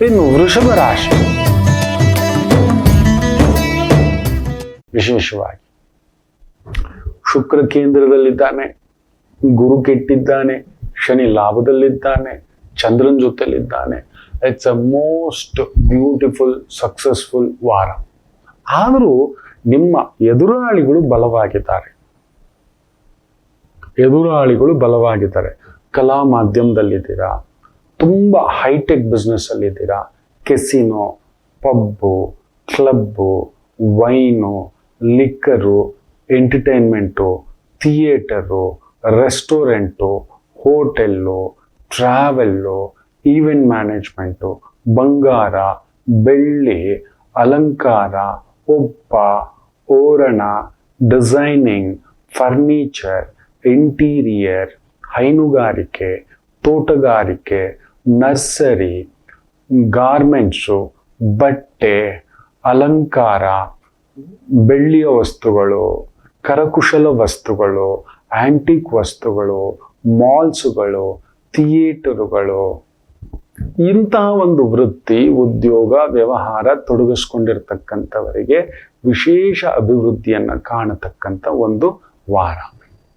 ಇನ್ನು ವೃಷಭ ರಾಶಿ ವಿಶೇಷವಾಗಿ ಶುಕ್ರ ಕೇಂದ್ರದಲ್ಲಿದ್ದಾನೆ ಗುರು ಕೆಟ್ಟಿದ್ದಾನೆ ಶನಿ ಲಾಭದಲ್ಲಿದ್ದಾನೆ ಚಂದ್ರನ್ ಜೊತೆಲಿದ್ದಾನೆ it's a most beautiful successful ವಾರ ಆದರೂ ನಿಮ್ಮ ಎದುರಾಳಿಗಳು ಬಲವಾಗಿದ್ದಾರೆ. ಎದುರಾಳಿಗಳು ಬಲವಾಗಿದ್ದಾರೆ. ಕಲಾ ಮಾಧ್ಯಮದಲ್ಲಿದ್ದೀರಾ? ತುಂಬ hi-tech business ಅಲ್ಲಿದ್ದೀರಾ casino pub club wine liquor entertainment theatre restaurant hotel travel event management ಬಂಗಾರ ಬೆಳ್ಳಿ ಅಲಂಕಾರ ಒಪ್ಪ ಓರಣ ಡಿಸೈನಿಂಗ್ ಫರ್ನಿಚರ್ ಇಂಟೀರಿಯರ್ ಹೈನುಗಾರಿಕೆ ತೋಟಗಾರಿಕೆ ನರ್ಸರಿ, ಗಾರ್ಮೆಂಟ್ಸು, ಬಟ್ಟೆ, ಅಲಂಕಾರ, ಬೆಳ್ಳಿಯ ವಸ್ತುಗಳು, ಕರಕುಶಲ ವಸ್ತುಗಳು, ಆಂಟಿಕ್ ವಸ್ತುಗಳು, ಮಾಲ್ಸುಗಳು, ಥಿಯೇಟರುಗಳು. ಇಂತಹ ಒಂದು ವೃತ್ತಿ ಉದ್ಯೋಗ, ವ್ಯವಹಾರ ತೊಡಗಿಸ್ಕೊಂಡಿರ್ತಕ್ಕಂಥವರಿಗೆ ವಿಶೇಷ ಅಭಿವೃದ್ಧಿಯನ್ನು ಕಾಣತಕ್ಕಂಥ ಒಂದು ವಾರ.